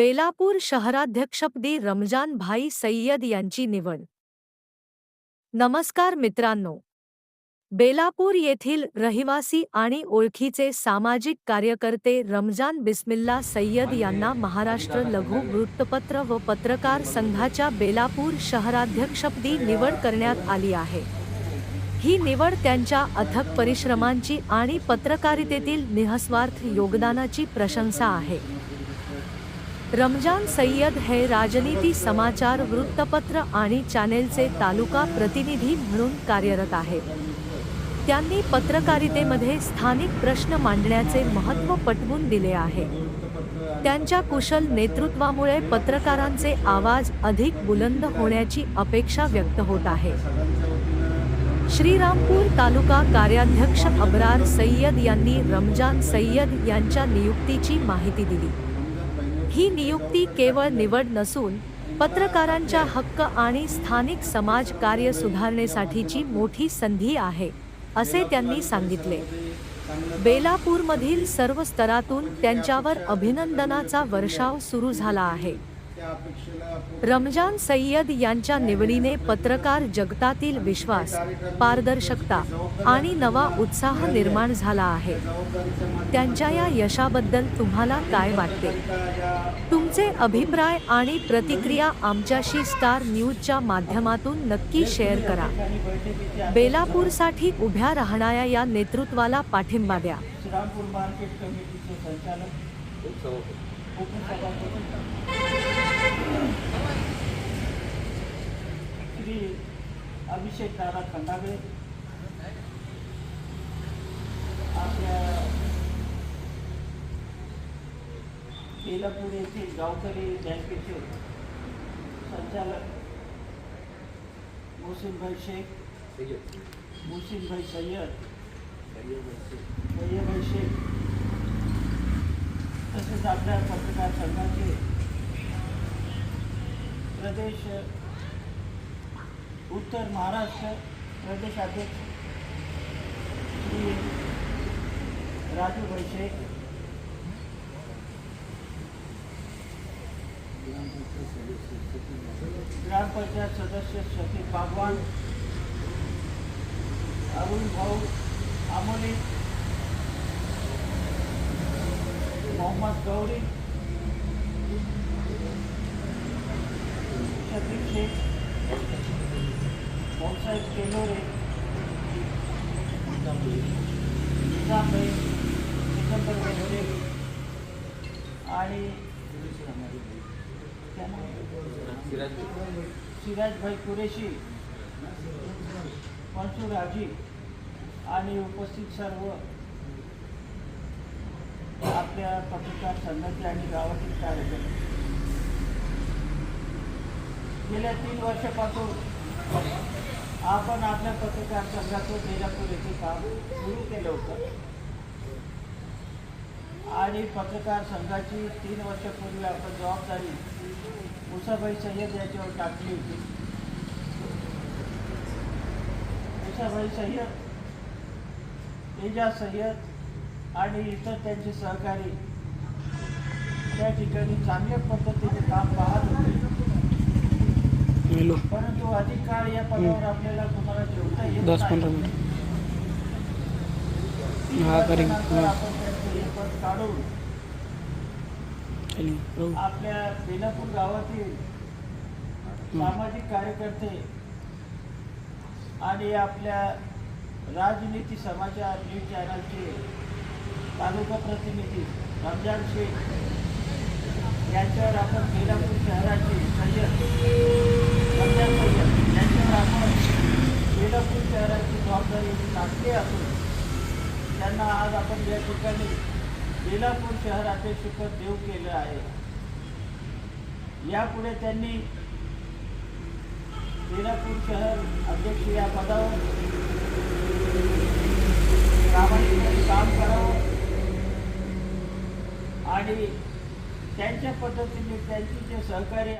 बेलापूर शहराध्यक्षपदी रमजान भाई सय्यद यांची निवड. नमस्कार मित्रांनो. बेलापूर येथील रहिवासी आणि ओळखीचे सामाजिक कार्यकर्ते रमजान बिस्मिल्ला सय्यद यांना महाराष्ट्र लघु वृत्तपत्र व पत्रकार संघाच्या बेलापूर शहराध्यक्षपदी निवड करण्यात आली आहे. ही निवड त्यांच्या अथक परिश्रमांची आणि पत्रकारितेतील निहस्वार्थ योगदानाची प्रशंसा आहे. रमजान सय्यद हे राजनीती समाचार वृत्तपत्र आणि चॅनेलचे तालुका प्रतिनिधी म्हणून कार्यरत आहेत. त्यांनी पत्रकारितेमध्ये स्थानिक प्रश्न मांडण्याचे महत्त्व पटवून दिले आहे. त्यांच्या कुशल नेतृत्वामुळे पत्रकारांचे आवाज अधिक बुलंद होण्याची अपेक्षा व्यक्त होत आहे. श्रीरामपूर तालुका कार्याध्यक्ष अबरार सय्यद यांनी रमजान सय्यद यांच्या नियुक्तीची माहिती दिली. ही नियुक्ती केवळ निवड नसून पत्रकारांच्या हक्क आणि स्थानिक समाज कार्य सुधारणेसाठीची मोठी संधी आहे असे त्यांनी सांगितले. बेलापूरमधील सर्व स्तरातून त्यांच्यावर अभिनंदनाचा वर्षाव सुरू झाला आहे. रमजान सय्यद यांच्या निवडीने पत्रकार जगतातील विश्वास पारदर्शकता आणि नवा उत्साह निर्माण झाला आहे. त्यांच्या या यशाबद्दल तुम्हाला काय वाटते? तुमचे अभिप्राय आणि प्रतिक्रिया आमच्याशी स्टार न्यूजच्या माध्यमातून नक्की शेअर करा. बेलापूरसाठी उभ्या राहणाऱ्या या नेतृत्वाला पाठिंबा द्या. श्रीरामपूर मार्केट कमिटीचे संचालक. उपसभापती. श्री अभिषेक दादा खंडागळे. आपल्या बेलापूर येथील गावकरी बँकेचे संचालक मोहसिनभाई शेख मोहसिनभाई सय्यद सय्यदभाई शेख तसेच आपल्या पत्रकार संघाचे प्रदेश उत्तर महाराष्ट्र प्रदेशाध्यक्ष श्री राजूभाई शेख ग्रामपंचायत सदस्य शफीक बागवान अरुण भाऊ आमोली मोहम्मद गौरी वगैरे आणि सिराजभाई कुरेशी मनसूर हाजी आणि उपस्थित सर्व आपल्या पत्रकार संघाचे आणि गावातील कार्यकर्ते. गेल्या तीन वर्षापासून आपण आपल्या पत्रकार संघातून बेलापूर येथे काम सुरू केलं होतं. आणि पत्रकार संघाची तीन वर्षापूर्वी आपण जबाबदारी उषाबाई सय्यद याच्यावर टाकली होती. उषाबाई सय्यद एजा सय्यद आणि इतर त्यांचे सहकारी त्या ठिकाणी चांगल्या पद्धतीने काम पाहत होते. मेलो परंतु अधिक काळ या पदावर आपल्याला कुणाला ठेवता येत दस. पंधरा मिनिट. हा, करेन. काढून आपल्या बेलापूर गावातील सामाजिक कार्यकर्ते आणि आपल्या राजनीती समाचार न्यूज चॅनलचे तालुका प्रतिनिधी रमजान शेख यांच्यावर आपण बेलापूर शहराचे सय्यद रमजान सय्यद यांच्यावर आपण बेलापूर शहराची जबाबदारी टाकली असून त्यांना आज आपण या ठिकाणी बेलापूर शहराचे शहराध्यक्षपद देऊ केलं आहे. यापुढे त्यांनी बेलापूर शहर अध्यक्ष या पदावर प्रामाणिकपणे काम करावं आणि त्यांच्या पद्धतीने त्यांची जे सहकार्य